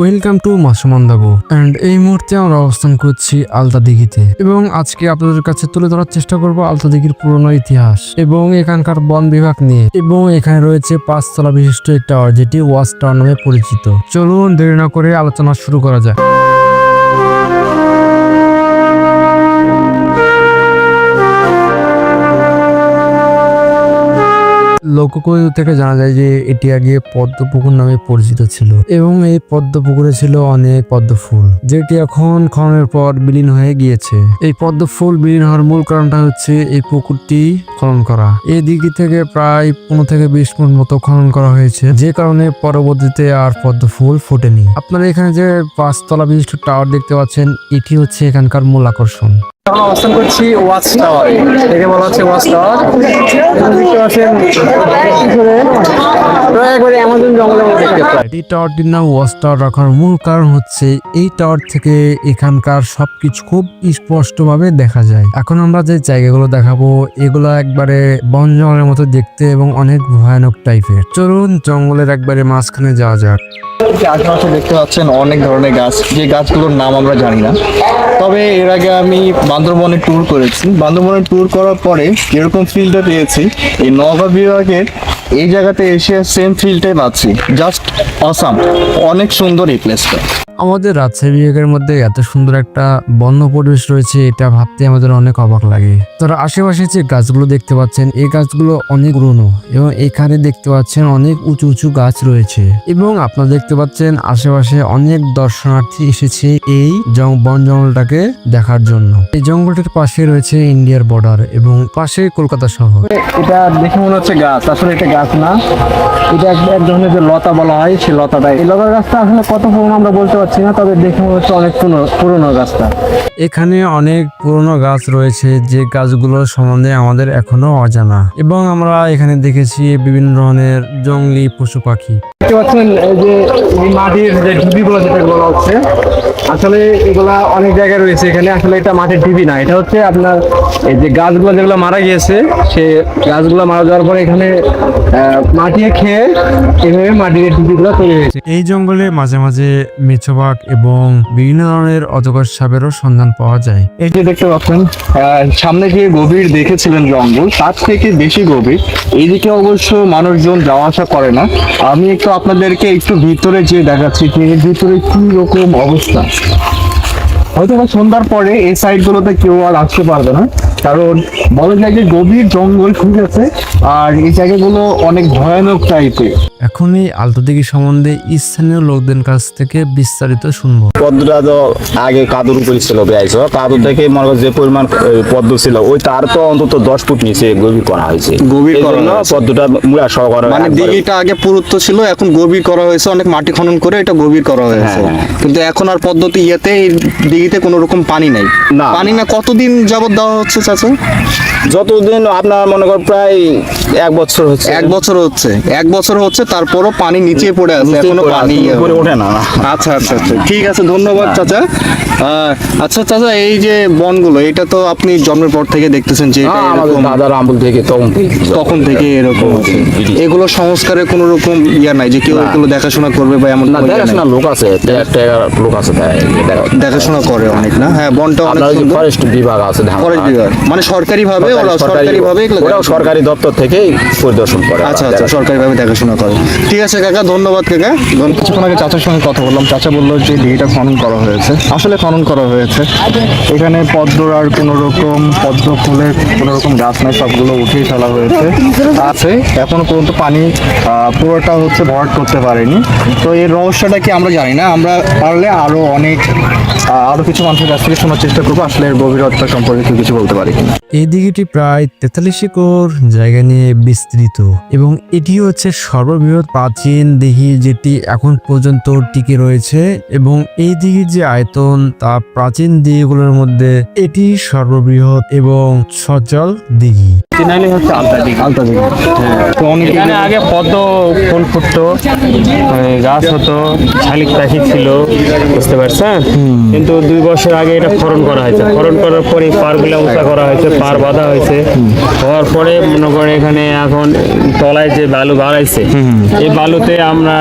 Welcome to মাসুমান্দাবো and এই মুহূর্তে আমরা অবস্থান করছি আলতা দিঘিতে এবং আজকে আপনাদের কাছে তুলে ধরার চেষ্টা করব আলতা দিঘির পুরনো ইতিহাস এবং এখানকার বন বিভাগ নিয়ে। এবং এখানে রয়েছে পাঁচতলা বিশিষ্ট টাওয়ার যেটি ওয়াচ টাওয়ার নামে পরিচিত। চলুন দেরি না করে আলোচনা শুরু করা যাক। লোককথা থেকে জানা যায় যে এটি আগে পদ্মপুকুর নামে পরিচিত ছিল এবং এই পদ্মপুকুরে ছিল অনেক পদ্ম ফুল যেটি এখন খননের পর বিলীন হয়ে গিয়েছে। এই পদ্ম ফুল বিলীন হওয়ার মূল কারণটা হচ্ছে এই পুকুরটি খনন করা। এই দিঘি থেকে প্রায় পনেরো থেকে বিশ ফুট মতো খনন করা হয়েছে, যে কারণে পরবর্তীতে আর পদ্ম ফুল ফোটেনি। আপনারা এখানে যে পাঁচতলা বিশিষ্ট টাওয়ার দেখতে পাচ্ছেন, এটি হচ্ছে এখানকার মূল আকর্ষণ। আমরা অবস্থান করছি ওয়াচ টাওয়ারে একে বলা হচ্ছে ওয়াচ টাওয়ার দেখতে পাচ্ছেন প্রায় একবারে অ্যামাজন জঙ্গলের মধ্যে এই নাম ওয়াচ টাওয়ার রাখার মূল কারণ হচ্ছে এই টাওয়ার থেকে এখানকার সবকিছু খুব স্পষ্টভাবে দেখা যায়। এখন আমরা যে জায়গাগুলো দেখাবো এগুলো একবারে বন জঙ্গলের মতো দেখতে এবং অনেক ভয়ানক টাইপের। চলুন জঙ্গলের একবারে মাঝখানে যাওয়া যাক। আশেপাশে দেখতে পাচ্ছেন অনেক ধরনের গাছ যে গাছগুলোর নাম আমরা জানি না। তবে এর আগে আমি বান্দরবনে ট্যুর করেছি। বান্দরবনে ট্যুর করার পরে যেরকম ফিলটা পেয়েছি এই নওগাঁ বিভাগের এই জায়গাতে এসে সেম ফিলটাই পাচ্ছি জাস্ট অসাম অনেক সুন্দর এই প্লেসটা আমাদের রাজশাহী বিভাগের মধ্যে এত সুন্দর একটা বন্য পরিবেশ রয়েছে, এটা ভাবতে আমাদের অনেক অবাক লাগে। তারা আশেপাশে যে গাছগুলো দেখতে পাচ্ছেন, এই গাছগুলো অনেক পুরনো এবং এখানে দেখতে পাচ্ছেন অনেক উঁচু উঁচু গাছ রয়েছে। এবং আপনারা দেখতে পাচ্ছেন আশেপাশে অনেক দর্শনার্থী এসেছে এই বন জঙ্গলটাকে দেখার জন্য। এই জঙ্গলটির পাশে রয়েছে ইন্ডিয়ার বর্ডার এবং পাশে কলকাতা শহর। এটা দেখে মনে হচ্ছে গাছ, আসলে এটা গাছ না। এটা এক ধরনের যে লতা বলা হয়, সেই লতাটা এই লতা গাছটা আসলে কত পুরনো আমরা বলতে পারছি না, তবে দেখে মনে হচ্ছে অনেক পুরনো গাছটা। এখানে অনেক পুরনো গাছ রয়েছে, যে গাছগুলো সম্বন্ধে আমাদের এখনও অজানা। এবং আমরা এখানে দেখেছি বিভিন্ন ধরনের জঙ্গলি পশু পাখি। দেখতে পাচ্ছেন এই যে এই মাটির যে ঢিবিগুলো যেটা বলা হচ্ছে আসলে এগুলা অনেক জায়গায় রয়েছে। এখানে আসলে এটা মাটির ঢিবি না এটা হচ্ছে আপনার এই যে গাছগুলো যেগুলো মারা গিয়েছে সে গাছগুলো মারা যাওয়ার পরে এখানে মাটি খেয়ে এভাবে মাটির ঢিবিগুলো তৈরি হয়েছে। এই জঙ্গলে মাঝে মাঝে মেছোবাগ এবং বিভিন্ন ধরনের অজগর সাপেরও সন্ধান পাওয়া যায়। এই যে দেখতে পাচ্ছেন আহ, সামনে যে গভীর দেখেছিলেন জঙ্গল তার থেকে বেশি গভীর। এইদিকে অবশ্য মানুষজন যাওয়া আসা করে না। আমি একটু আপনাদেরকে একটু ভিতরে যে দেখাচ্ছি যে এর ভিতরে কি রকম অবস্থা। হয়তো সন্ধ্যার পরে এই সাইড গুলোতে কেউ আর আসতে পারবে না। কারণ বলা যায় যে গভীর জঙ্গল ঠিক আছে আর এই জায়গাগুলো অনেক ভয়ানক টাইপের এখন এই আলতাদিঘি সম্বন্ধে স্থানীয় লোকদের কাছ থেকে বিস্তারিত শুনব। পদ্মটা তো আগে কাদুর উপরে ছিল কাদুর থেকে মনে যে পরিমাণ পদ্ম ছিল ওই তার তো অন্তত দশ ফুট নিচে গভীর করা হয়েছে। গভীর করা। পদ্মটা মুড়া সহকারে মানে দিঘিটা আগে পুরুত্ব ছিল এখন গভীর করা হয়েছে অনেক মাটি খনন করে এটা গভীর করা হয়েছে। হ্যাঁ, হ্যাঁ। কিন্তু এখন আর পদ্ধতি ইয়েতে এই দিঘিতে কোনো রকম পানি নাই। না, পানি না কতদিন যাবত দেওয়া হচ্ছে চাচা যতদিন আপনার মনে কর প্রায় এক বছর হচ্ছে। এক বছর হচ্ছে। এক বছর হচ্ছে তারপরও পানি নিচে পড়ে আছে এখনও পানি উপরে ওঠে না। আচ্ছা আচ্ছা আচ্ছা। ঠিক আছে ধন্যবাদ চাচা। আহ, আচ্ছা চাচা এই যে বনগুলো এটা তো আপনি জন্মের পর থেকে দেখতেছেন যে এটা এরকম দাদার আমল থেকে তখন থেকে তখন থেকে এরকম এগুলো সংস্কারের কোনো রকম ইয়া নাই যে কেউ এগুলো দেখাশোনা করবে বা এমন না? দেখাশোনা লোক আছে লোক আছে দেখ- দেখ- দেখাশোনা করে অনেক না? হ্যাঁ বনটা অনেক ফরেস্ট বিভাগ আছে ফরেস্ট বিভাগ। মানে সরকারি ভাবে ওরা সরকারি ভাবে সরকারি দপ্তর থেকেই পরিদর্শন করে আচ্ছা আচ্ছা সরকারি ভাবে দেখাশোনা করে। ঠিক আছে কাকা ধন্যবাদ কাকা। কিছুক্ষণ আগে চাচার সঙ্গে কথা বললাম। চাচা বলল যে দিঘিটা খনন করা হয়েছে। আসলে খনন করা হয়েছে। এখানে পদ্মর আর কোনো রকম পদ্ম ফুলের কোনো রকম গাছ নাই সবগুলো উঠিয়ে ফেলা হয়েছে। আছে এখনও পর্যন্ত পানি পুরোটা হচ্ছে ভরাট করতে পারেনি। তো এর রহস্যটা কি আমরা জানি না আমরা পারলে আরও অনেক আহ, আরও কিছু মানুষের কাছ থেকে শোনার চেষ্টা করব আসলে এর গভীরতা সম্পর্কে কিছু বলতে পারি এই দিঘিটি প্রায় তেতাল্লিশ একর জায়গা নিয়ে বিস্তৃত এবং এটি হচ্ছে সর্ববৃহৎ প্রাচীন দিঘি যেটি এখন পর্যন্ত টিকে রয়েছে এবং এই দিঘির যে আয়তন তা প্রাচীন দিঘিগুলোর মধ্যে এটি সর্ববৃহৎ এবং সচল দিঘি তিনালি হচ্ছে আলতা দিঘি আলতা দিঘি তো অনেকে এখানে আগে পদ্ম ফুল ফুটতো গাছ হতো শালিক পাখি ছিল বুঝতে পারছেন? কিন্তু দুই বছর আগে এটা খরণ করা হয়েছে। খরণ করার পরে পারগুলো উঁচা করা হয়েছে পার বাঁধা হয়েছে। হওয়ার পরে মনে করেন এখানে এখন তলায় যে বালু বাড়াইছে এই বালুতে আমরা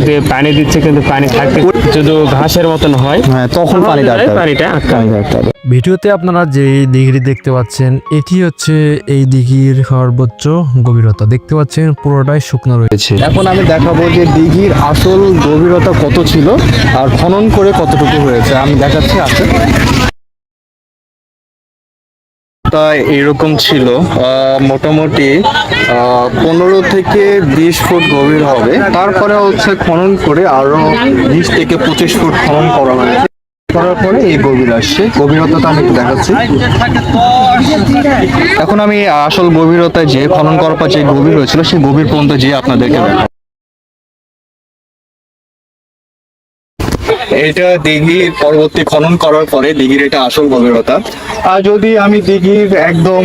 দিয়ে পানি দিচ্ছে কিন্তু পানি থাকতে শুধু ঘাসের মতন হয় হ্যাঁ তখন পানিটা পানিটা ভিডিওতে আপনারা যে দিঘিটি দেখতে পাচ্ছেন এটি হচ্ছে এই দিঘির সর্বোচ্চ গভীরতা। দেখতে পাচ্ছেন পুরোটাই শুকনো রয়েছে। এখন আমি দেখাবো যে দিঘির আসল গভীরতা কত ছিল আর খনন করে কতটুকু হয়েছে। আমি দেখাচ্ছি আছে তা এরকম ছিল আহ, মোটামুটি পনেরো থেকে বিশ ফুট গভীর হবে। তারপরে হচ্ছে খনন করে আরও বিশ থেকে পঁচিশ ফুট খনন করা হয়েছে। করার পরে এই গভীর আসছে। গভীরতাটা আমি একটু দেখাচ্ছি। এখন আমি আসল গভীরতায় যে খনন করার পর যে গভীর হয়েছিল, সেই গভীর পর্যন্ত যে আপনাদেরকে এটা দিঘির পরবর্তী খনন করার পরে দিঘির এটা আসল গভীরতা। আর যদি আমি দিঘির একদম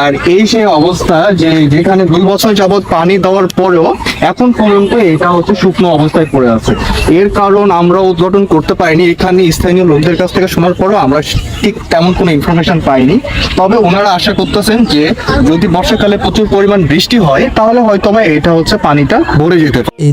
আর এই সেই অবস্থা যে যেখানে দুই বছর যাবৎ পানি দেওয়ার পরেও এখন পর্যন্ত এটা হচ্ছে শুকনো অবস্থায় পড়ে আছে। এর কারণ আমরা উদ্ঘাটন করতে পারিনি, এখানে স্থানীয় লোকদের কাছ থেকে শোনার পরেও আমরা ঠিক তেমন কোনো ইনফরমেশন পাইনি। তবে ওনারা আশা করতেছেন যে, যদি বর্ষাকালে প্রচুর পরিমাণ বৃষ্টি হয়, তাহলে হয়তো এটা হচ্ছে পানিটা ভরে যেতে পারে। এই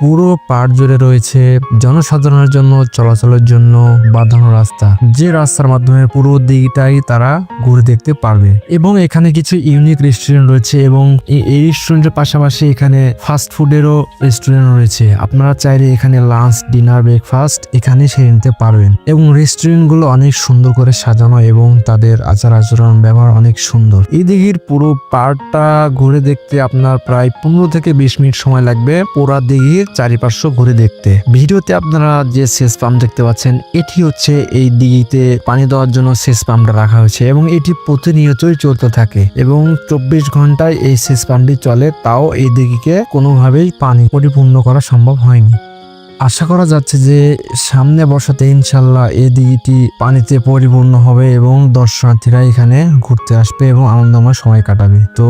পুরো পাড় জুড়ে রয়েছে জনসাধারণের জন্য, চলাচলের জন্য বাঁধানো রাস্তা। যে রাস্তার মাধ্যমে পুরো দিঘিটাই তারা ঘুরে দেখতে পারবে। এবং এখানে কিছু ইউনিক রেস্টুরেন্ট রয়েছে এবং এই রেস্টুরেন্টের পাশাপাশি এখানে ফাস্ট ফুডেরও রেস্টুরেন্ট রয়েছে। আপনারা চাইলে এখানে লাঞ্চ ডিনার ব্রেকফাস্ট এখানে সেরে নিতে পারবেন। এবং রেস্টুরেন্টগুলো অনেক সুন্দর করে সাজানো এবং তাদের আচার আচরণ, ব্যবহার অনেক সুন্দর। এই দিঘির পুরো পার্কটা ঘুরে দেখতে আপনার প্রায় পনেরো থেকে বিশ মিনিট সময় লাগবে পুরা দিঘির চারিপার্শ্ব ঘুরে দেখতে। ভিডিওতে আপনারা যে সেচ পাম্প দেখতে পাচ্ছেন, এটি হচ্ছে এই দিঘিতে পানি দেওয়ার জন্য সেচ পাম্পটা রাখা হয়েছে এবং এটি প্রতিনিয়তই চলতে থাকে। এবং চব্বিশ ঘন্টায় এই সেচ পাম্পটি চলে, তাও এই দিঘিকে কোনোভাবেই পানি পরিপূর্ণ করা সম্ভব হয়নি। আশা করা যাচ্ছে যে সামনে বসাতে ইনশাল্লাহ এ দিঘিটি পানিতে পরিপূর্ণ হবে এবং দর্শনার্থীরা এখানে ঘুরতে আসবে এবং আনন্দময় সময় কাটাবে। তো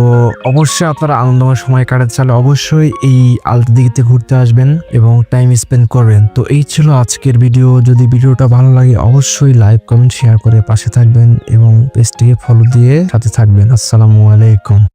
অবশ্যই আপনারা আনন্দময় সময় কাটাতে চাইলে অবশ্যই এই আলতা দিঘিতে ঘুরতে আসবেন এবং টাইম স্পেন্ড করবেন। তো এই ছিল আজকের ভিডিও যদি ভিডিওটা ভালো লাগে অবশ্যই লাইক কমেন্ট শেয়ার করে পাশে থাকবেন এবং পেজটিকে ফলো দিয়ে সাথে থাকবেন। আসসালামু আলাইকুম।